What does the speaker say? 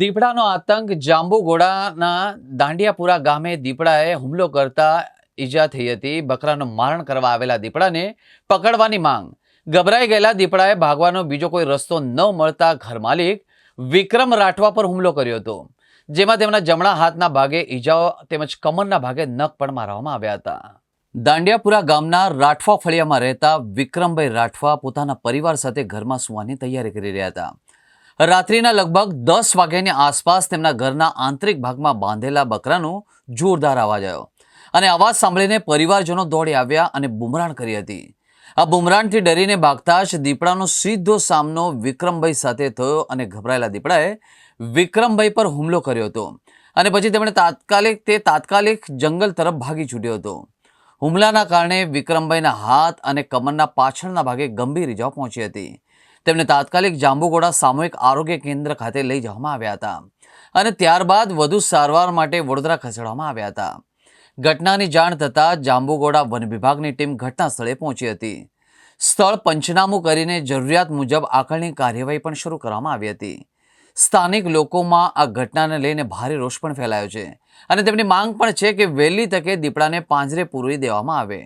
દીપડાનો આતંક જાંબુગોડાના દાંડિયાપુરા ગામે દીપડાએ હુમલો કરતા ઈજા થઈ હતી. બકરાનું મારણ કરવા આવેલા દીપડાને પકડવાની માંગ. ગભરાઈ ગયેલા દીપડાએ ભાગવાનો બીજો કોઈ રસ્તો ન મળતા ઘર માલિક વિક્રમ રાઠવા પર હુમલો કર્યો હતો, જેમાં તેમના જમણા હાથના ભાગે ઈજાઓ તેમજ કમરના ભાગે નખ પણ મારવામાં આવ્યા હતા. દાંડિયાપુરા ગામના રાઠવા ફળિયામાં રહેતા વિક્રમભાઈ રાઠવા પોતાના પરિવાર સાથે ઘરમાં સુવાની તૈયારી કરી રહ્યા હતા. રાત્રિના લગભગ દસ વાગ્યાની આસપાસ તેમના ઘરના આંતરિક ભાગમાં બાંધેલા બકરાનો જોરદાર અવાજ આવ્યો. અને અવાજ સાંભળીને પરિવારજનો દોડી આવ્યા અને બુમરાણ કરી હતી. આ બુમરાણથી ડરીને ભાગતા જ દીપડાનો સીધો સામનો વિક્રમભાઈ સાથે થયો અને ગભરાયેલા દીપડાએ વિક્રમભાઈ પર હુમલો કર્યો હતો. અને પછી તેમણે તાત્કાલિક તે તાત્કાલિક જંગલ તરફ ભાગી છૂટ્યો હતો. હુમલાના કારણે વિક્રમભાઈના હાથ અને કમરના પાછળના ભાગે ગંભીર ઇજાઓ પહોંચી હતી. તેમને તાત્કાલિક જાંબુગોડા સામૂહિક આરોગ્ય કેન્દ્ર ખાતે લઈ જવામાં આવ્યા હતા અને ત્યારબાદ વધુ સારવાર માટે વડોદરા ખસેડવામાં આવ્યા હતા. ઘટનાની જાણ થતાં જાંબુગોડા વન વિભાગની ટીમ ઘટના સ્થળે પહોંચી હતી. સ્થળ પંચનામું કરીને જરૂરિયાત મુજબ આકળની કાર્યવાહી પણ શરૂ કરવામાં આવી હતી. સ્થાનિક લોકોમાં આ ઘટનાને લઈને ભારે રોષ પણ ફેલાયો છે અને તેમની માંગ પણ છે કે વહેલી તકે દીપડાને પાંજરે પૂરી દેવામાં આવે.